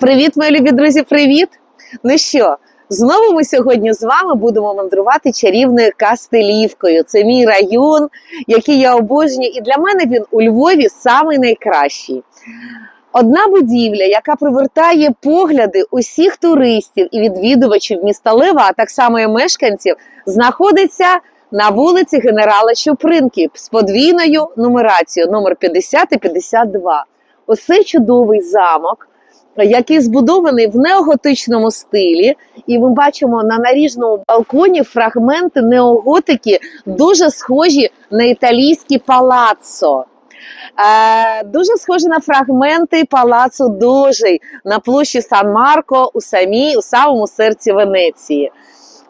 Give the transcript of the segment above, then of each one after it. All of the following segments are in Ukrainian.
Привіт, мої любі друзі, привіт! Ну що, знову ми сьогодні з вами будемо мандрувати чарівною Кастелівкою. Це мій район, який я обожнюю, і для мене він у Львові самий найкращий. Одна будівля, яка привертає погляди усіх туристів і відвідувачів міста Лева, а так само і мешканців, знаходиться на вулиці генерала Чупринки з подвійною нумерацією номер 50 і 52. Оце чудовий замок, який збудований в неоготичному стилі, і ми бачимо на наріжному балконі фрагменти неоготики, дуже схожі на італійські палаццо. Е, дуже схожі на фрагменти палацу Дожей на площі Сан Марко у самій у самому серці Венеції.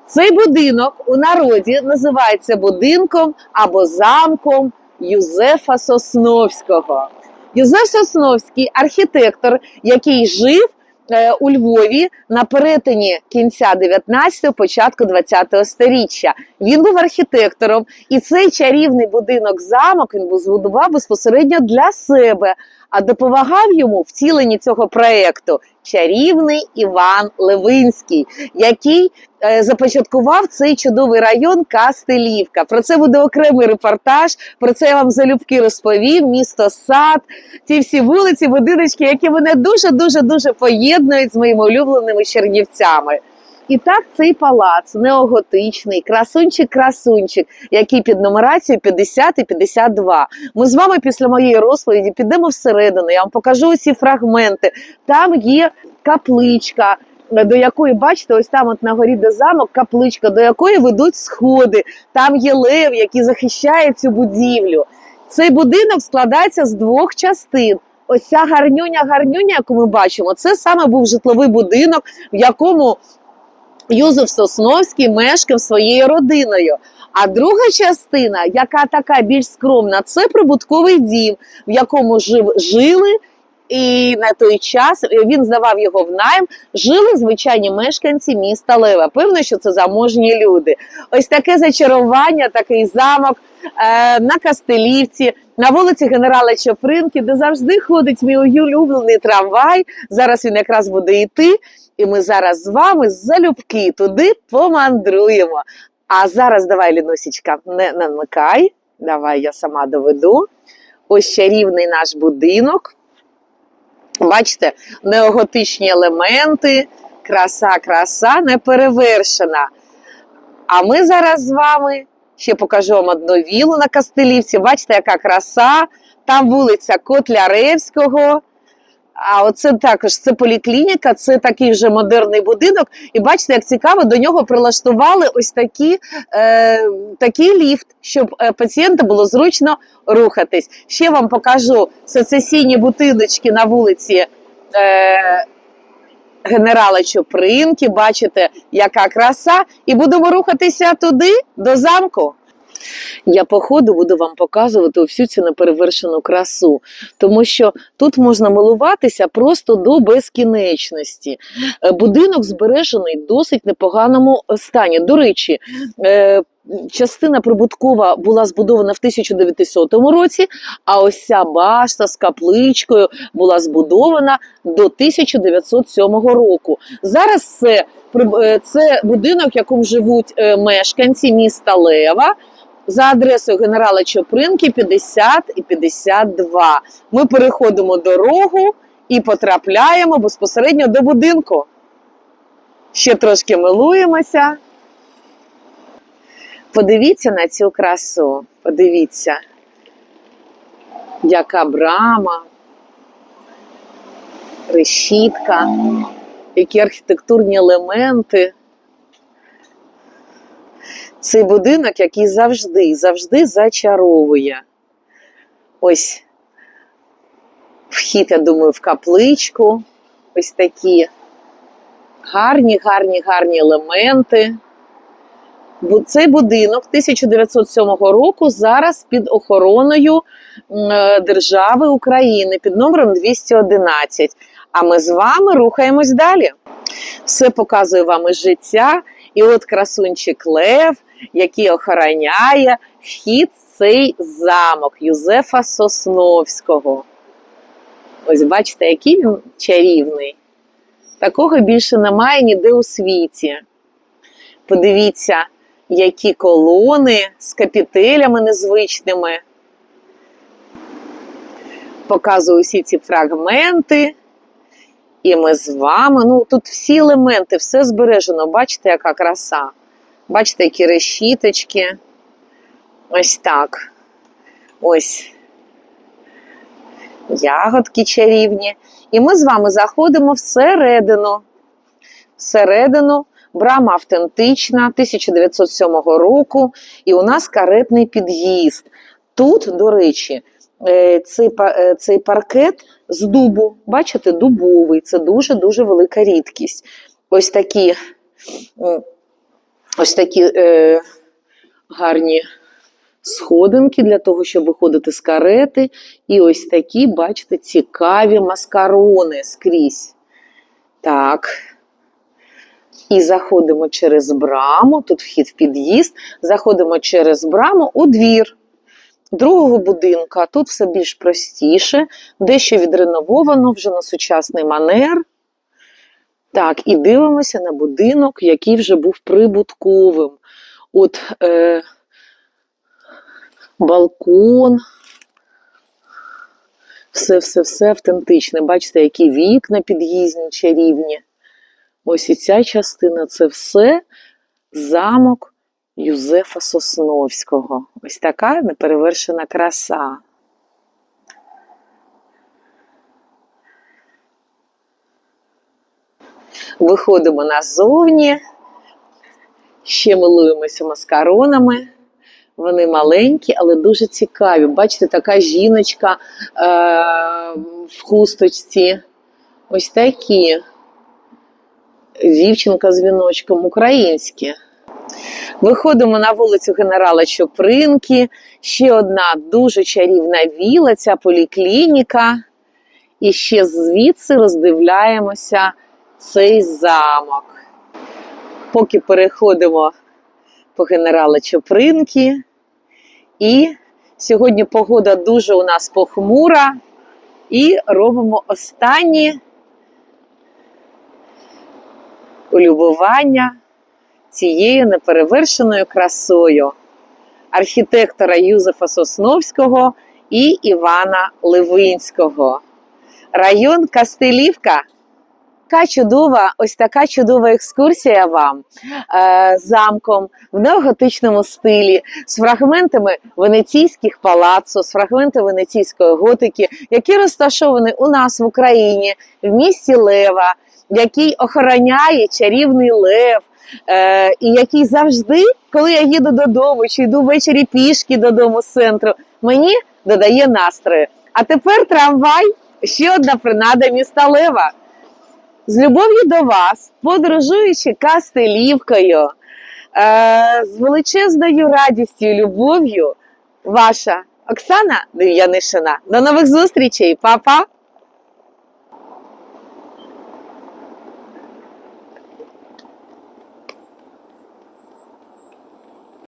Цей будинок у народі називається будинком або замком Юзефа Сосновського. Юзеф Сосновський архітектор, який жив е, у Львові на перетині кінця 19-го, початку 20-го сторіччя. Він був архітектором, і цей чарівний будинок замок він був збудував безпосередньо для себе, а допомагав йому втіленні цього проекту чарівний Іван Левинський, який е, започаткував цей чудовий район Кастелівка. Про це буде окремий репортаж. Про це я вам залюбки розповім. Місто сад, ці всі вулиці, будиночки, які мене дуже дуже дуже поєднують з моїми улюбленими чернівцями. І так цей палац неоготичний, красунчик-красунчик, який під нумерацією 50 і 52. Ми з вами після моєї розповіді підемо всередину. Я вам покажу усі фрагменти. Там є капличка. До якої, бачите, ось там от на горі де замок, капличка, до якої ведуть сходи. Там є лев, який захищає цю будівлю. Цей будинок складається з двох частин. Ось ця гарнюня-гарнюня, яку ми бачимо, це саме був житловий будинок, в якому Юзеф Сосновський мешкав своєю родиною. А друга частина, яка така більш скромна, це прибутковий дім, в якому жив, жили. І на той час він здавав його в найм, жили звичайні мешканці міста Лева. Певно, що це заможні люди. Ось таке зачарування, такий замок е, на Кастелівці, на вулиці генерала Чопринки, де завжди ходить мій улюблений трамвай. Зараз він якраз буде йти. І ми зараз з вами залюбки туди помандруємо. А зараз давай, Лінусічка, не намикай. Давай я сама доведу. Ось чарівний наш будинок. Бачите, неоготичні елементи, краса, краса неперевершена. А ми зараз з вами ще покажу вам одну вілу на Кастелівці. Бачите, яка краса. Там вулиця Котляревського. А оце також це поліклініка, це такий вже модерний будинок. І бачите, як цікаво, до нього прилаштували ось такі, е, такий ліфт, щоб е, пацієнту було зручно рухатись. Ще вам покажу сецесійні будиночки на вулиці. Е, Генерала Чопринки, бачите, яка краса, і будемо рухатися туди, до замку. Я по ходу буду вам показувати всю цю неперевершену красу, тому що тут можна милуватися просто до безкінечності. Е, Будинок збережений в досить непоганому стані. До речі, е, частина прибуткова була збудована в 1900 році, а ось ця башта з капличкою була збудована до 1907 року. Зараз це, е, це будинок, в якому живуть мешканці міста Лева за адресою генерала Чопринки 50 і 52. Ми переходимо дорогу і потрапляємо безпосередньо до будинку. Ще трошки милуємося. Подивіться на цю красу. Подивіться, яка брама, решітка, які архітектурні елементи. Цей будинок, який завжди, завжди зачаровує. Ось вхід, я думаю, в капличку. Ось такі гарні, гарні, гарні елементи. Цей будинок 1907 року зараз під охороною е, держави України під номером 211. А ми з вами рухаємось далі. Все показує вам із життя. І от красунчик Лев, який охороняє вхід цей замок Юзефа Сосновського. Ось бачите, який він чарівний. Такого більше немає ніде у світі. Подивіться, які колони з капітелями незвичними. Показую всі ці фрагменти. І ми з вами. Ну, тут всі елементи, все збережено. Бачите, яка краса. Бачите, які решіточки. Ось так. Ось ягодки чарівні. І ми з вами заходимо всередину. Всередину брама автентична 1907 року, і у нас каретний під'їзд. Тут, до речі, цей, е, цей паркет з дубу. Бачите, дубовий. Це дуже-дуже велика рідкість. Ось такі, ось такі е, гарні сходинки для того, щоб виходити з карети. І ось такі, бачите, цікаві маскарони скрізь. Так. І заходимо через браму, тут вхід в під'їзд, заходимо через браму у двір другого будинка. Тут все більш простіше, дещо відренововано вже на сучасний манер. Так, і дивимося на будинок, який вже був прибутковим. От е, балкон. Все-все-все автентичне. Бачите, які вікна під'їзні чарівні. Ось і ця частина це все замок Юзефа Сосновського. Ось така неперевершена краса. Виходимо назовні, ще милуємося маскаронами. Вони маленькі, але дуже цікаві. Бачите, така жіночка е- в хусточці. Ось такі. Дівчинка з віночком українські. Виходимо на вулицю генерала Чопринки. Ще одна дуже чарівна віла, ця поліклініка. І ще звідси роздивляємося цей замок. Поки переходимо по генерала Чопринки. І сьогодні погода дуже у нас похмура. І робимо останні улюбування цією неперевершеною красою архітектора Юзефа Сосновського і Івана Левинського. Район Кастелівка. Така чудова, ось така чудова екскурсія вам е, замком в неоготичному стилі з фрагментами венеційських палацу, з фрагментами венеційської готики, які розташовані у нас в Україні, в місті Лева, який охороняє чарівний лев, е, і який завжди, коли я їду додому чи йду ввечері пішки додому з центру, мені додає настрою. А тепер трамвай ще одна принада міста Лева. З любов'ю до вас, подорожуючи Кастелівкою, е, з величезною радістю і любов'ю, ваша Оксана Дев'янишина. До нових зустрічей, Па-па!